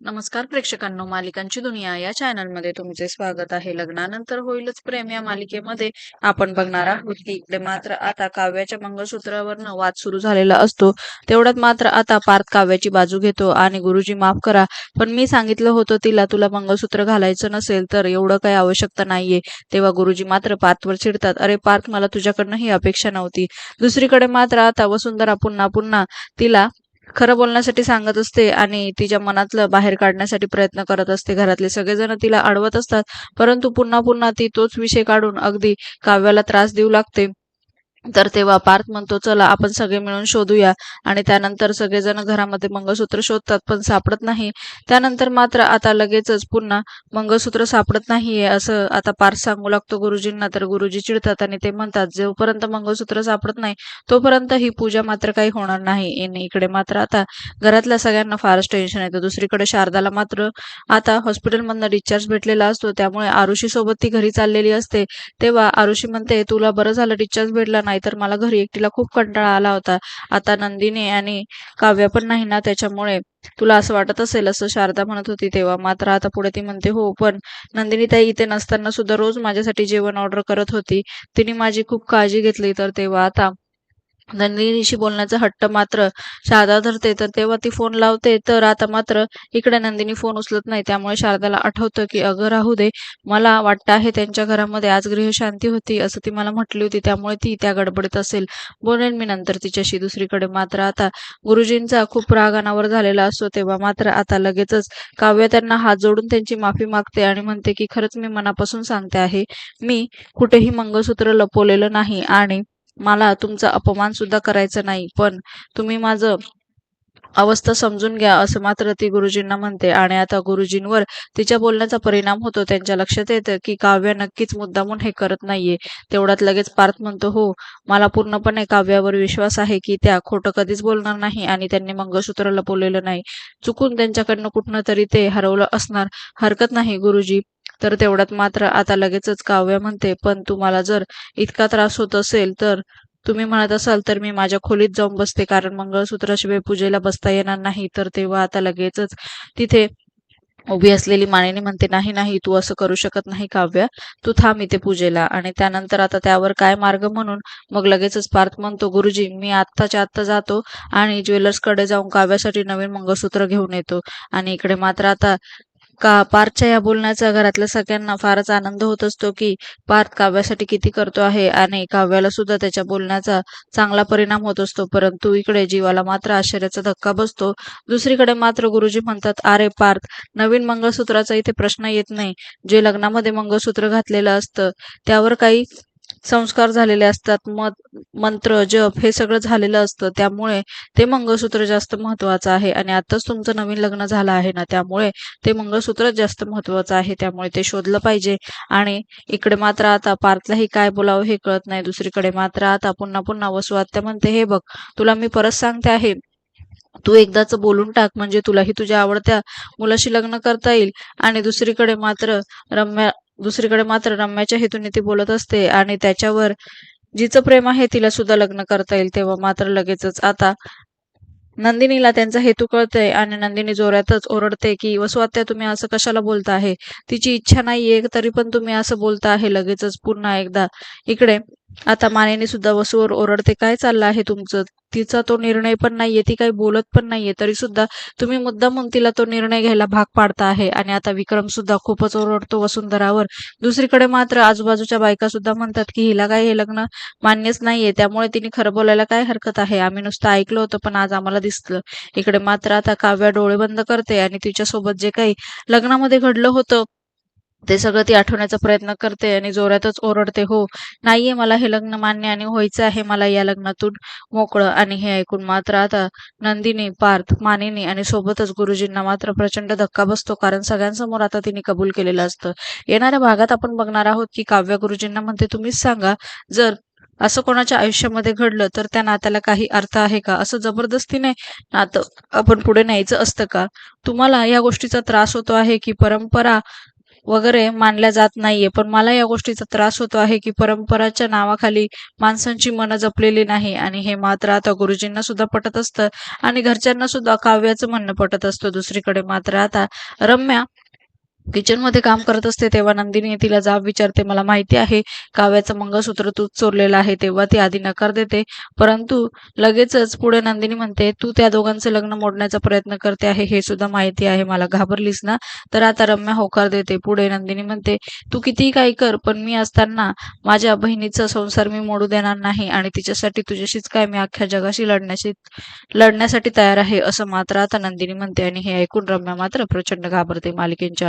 नमस्कार प्रेक्षकांनो मालिकांची दुनिया या चॅनलमध्ये तुमचे स्वागत आहे. लग्नानंतर होईलच प्रेम या मालिकेमध्ये. आपण बघणार आहोत की इकडे मात्र आता काव्याच्या मंगळसूत्रावरनं वाद सुरू झालेला असतो. तेवढ्यात मात्र आता पार्थ काव्याची बाजू घेतो आणि गुरुजी माफ करा पण मी सांगितलं होतं तिला तुला मंगळसूत्र घालायचं नसेल तर एवढं काही आवश्यकता नाहीये. तेव्हा गुरुजी मात्र पार्थवर चिडतात. अरे पार्थ मला तुझ्याकडनं ही अपेक्षा नव्हती. दुसरीकडे मात्र आता वसुंधरा पुन्हा पुन्हा तिला खरं बोलण्यासाठी सांगत असते आणि तिच्या मनातलं बाहेर काढण्यासाठी प्रयत्न करत असते. घरातले सगळेजण तिला अडवत असतात परंतु पुन्हा पुन्हा ती तोच विषय काढून अगदी काव्याला त्रास देऊ लागते. तर तेव्हा पार्थ म्हणतो चला आपण सगळे मिळून शोधूया. आणि त्यानंतर सगळेजण घरामध्ये मंगळसूत्र शोधतात पण सापडत नाही. त्यानंतर मात्र आता लगेचच पुन्हा मंगळसूत्र सापडत नाहीये असं आता पार्थ सांगू लागतो गुरुजींना. तर गुरुजी चिडतात आणि ते म्हणतात जोपर्यंत मंगळसूत्र सापडत नाही तोपर्यंत ही पूजा मात्र काही होणार नाही. इकडे मात्र आता घरातल्या सगळ्यांना फारच टेन्शन येतं. दुसरीकडे शारदाला मात्र आता हॉस्पिटलमधनं डिस्चार्ज भेटलेला असतो. त्यामुळे आरुषी सोबत ती घरी चाललेली असते. तेव्हा आरुषी म्हणते तुला बरं झालं डिस्चार्ज भेटला नाही तर मला घरी एकटीला खूप कंटाळा आला होता. आता नंदिनी आणि काव्य पण नाही ना त्याच्यामुळे. तुला असं वाटत असेल असं शारदा म्हणत होती तेव्हा. मात्र आता पुढे ती म्हणते हो पण नंदिनी ताई इथे नसताना सुद्धा रोज माझ्यासाठी जेवण ऑर्डर करत होती. तिने माझी खूप काळजी घेतली तर तेव्हा. आता नंदिनीशी बोलण्याचा हट्ट मात्र शारदा धरते. तर तेव्हा ती फोन लावते. तर आता मात्र इकडे नंदिनी फोन उचलत नाही. त्यामुळे शारदाला आठवतं की अगं राहू दे. मला वाटतं आहे त्यांच्या घरामध्ये आज गृहशांती होती असं ती मला म्हटली होती. त्यामुळे ती त्या गडबडीत असेल. बोलेन मी नंतर तिच्याशी दुसरीकडे. मात्र आता गुरुजींचा खूप राग अनावर झालेला असतो. तेव्हा मात्र आता लगेचच काव्य त्यांना हात जोडून त्यांची माफी मागते आणि म्हणते की खरंच मी मनापासून सांगते आहे. मी कुठेही मंगळसूत्र लपवलेलं नाही आणि मला तुमचा अपमान सुद्धा करायचा नाही पण तुम्ही माझं अवस्था समजून घ्या असं मात्र ती गुरुजींना म्हणते. आणि आता गुरुजींवर तिच्या बोलण्याचा परिणाम होतो. त्यांच्या लक्षात येतं की काव्य नक्कीच मुद्दामून हे करत नाहीये. तेवढ्यात लगेच पार्थ म्हणतो हो मला पूर्णपणे काव्यावर विश्वास आहे की त्या खोटं कधीच बोलणार नाही आणि त्यांनी मंगळसूत्र लपवलेलं नाही. चुकून त्यांच्याकडनं कुठनं तरी ते हरवलं असणार. हरकत नाही गुरुजी. तर तेवढ्यात मात्र आता लगेचच काव्य म्हणते पण तुम्हाला जर इतका त्रास होत असेल तर तुम्ही म्हणत असाल तर मी माझ्या खोलीत जाऊन बसते कारण मंगळसूत्राशिवाय पूजेला बसता येणार नाही. तर तेव्हा आता लगेचच तिथे उभी असलेली मानेनी म्हणते नाही नाही तू असं करू शकत नाही काव्य तू थांब इथे पूजेला. आणि त्यानंतर आता त्यावर काय मार्ग म्हणून मग लगेचच पार्थ म्हणतो गुरुजी मी आत्ताच्या आत्ता जातो आणि ज्वेलर्सकडे जाऊन काव्यासाठी नवीन मंगळसूत्र घेऊन येतो. आणि इकडे मात्र आता का? पार्थच्या या बोलण्याचा घरातल्या सगळ्यांना फारच आनंद होत असतो की पार्थ काव्यासाठी किती करतो आहे आणि काव्याला सुद्धा त्याच्या बोलण्याचा चांगला परिणाम होत असतो. परंतु इकडे जीवाला मात्र आश्चर्याचा धक्का बसतो. दुसरीकडे मात्र गुरुजी म्हणतात अरे पार्थ नवीन मंगळसूत्राचा इथे प्रश्न येत नाही. जे लग्नामध्ये मंगळसूत्र घातलेलं असतं त्यावर काही संस्कार झालेले असतात मत मंत्र जप हे सगळं झालेलं असतं. त्यामुळे ते मंगळसूत्र जास्त महत्वाचं आहे. आणि आताच तुमचं नवीन लग्न झालं आहे ना त्यामुळे ते मंगळसूत्रच जास्त महत्वाचं आहे. त्यामुळे ते शोधलं पाहिजे. आणि इकडे मात्र आता पार्थलाही काय बोलावं हे कळत नाही. दुसरीकडे मात्र आता पुन्हा पुन्हा वसुआत म्हणते हे बघ तुला मी परत सांगते आहे. तू एकदाच बोलून टाक. म्हणजे तुलाही तुझ्या आवडत्या मुलाशी लग्न करता येईल. आणि दुसरीकडे मात्र रम्या दुसरीकडे मात्र रम्याच्या हेतूने ती बोलत असते आणि त्याच्यावर जिचं प्रेम आहे तिला सुद्धा लग्न करता येईल तेव्हा मात्र लगेचच. आता नंदिनीला त्यांचा हेतू कळतंय आणि नंदिनी जोरातच ओरडते की वसुआत्या तुम्ही असं कशाला बोलता आहे? तिची इच्छा नाहीये तरी पण तुम्ही असं बोलता आहे. लगेचच पुन्हा एकदा इकडे आता मानेने सुद्धा वसूवर ओरडते काय चाललं आहे तुमचं? तिचा तो निर्णय पण नाहीये ती काही बोलत पण नाहीये तरी सुद्धा तुम्ही मुद्दामून तिला तो निर्णय घ्यायला भाग पाडता आहे. आणि आता विक्रम सुद्धा खूपच ओरडतो वसुंधरावर. दुसरीकडे मात्र आजूबाजूच्या बायका सुद्धा म्हणतात की हिला काय हे लग्न मान्यच नाहीये त्यामुळे तिने खरं बोलायला काय हरकत आहे? आम्ही नुसतं ऐकलं होतं पण आज आम्हाला दिसलं. इकडे मात्र आता काव्या डोळे बंद करते आणि तिच्यासोबत जे काही लग्नामध्ये घडलं होतं ते सगळं ती आठवण्याचा प्रयत्न करते आणि जोरातच ओरडते हो नाहीये मला हे लग्न मान्य आणि व्हायचं आहे मला या लग्नातून मोकळं आणि हे ऐकून मात्र आता नंदिनी पार्थ मानिनी आणि सोबतच गुरुजींना मात्र प्रचंड धक्का बसतो कारण सगळ्यांसमोर आता तिने कबूल केलेलं असतं. येणाऱ्या भागात आपण बघणार आहोत की काव्य गुरुजींना म्हणते तुम्हीच सांगा जर असं कोणाच्या आयुष्यामध्ये घडलं तर त्या नात्याला काही अर्थ आहे का? असं जबरदस्तीने नातं आपण पुढे न्यायचं असतं का? तुम्हाला या गोष्टीचा त्रास होतो आहे की परंपरा वगैरे मानल्या जात नाहीये. पण मला या गोष्टीचा त्रास होतो आहे की परंपराच्या नावाखाली माणसांची मनं जपलेली नाही आणि हे मात्र आता गुरुजींना सुद्धा पटत असतं आणि घरच्यांना सुद्धा काव्याचं म्हणणं पटत असतं. दुसरीकडे मात्र आता रम्या किचनमध्ये काम करत असते तेव्हा नंदिनी तिला जाब विचारते मला माहिती आहे काव्याचं मंगळसूत्र तूच चोरलेलं आहे तेव्हा ती आधी नकार देते. परंतु लगेचच पुढे नंदिनी म्हणते तू त्या दोघांचं लग्न मोडण्याचा प्रयत्न करते आहे हे सुद्धा माहिती आहे मला घाबरलीस ना? तर आता रम्या होकार देते. पुढे नंदिनी म्हणते तू कितीही काही कर पण मी असताना माझ्या बहिणीचा संसार मी मोडू देणार नाही आणि तिच्यासाठी तुझ्याशीच काय? मी अख्ख्या जगाशी लढण्याशी लढण्यासाठी तयार आहे असं मात्र आता नंदिनी म्हणते आणि हे ऐकून रम्या मात्र प्रचंड घाबरते. मालिकेंच्या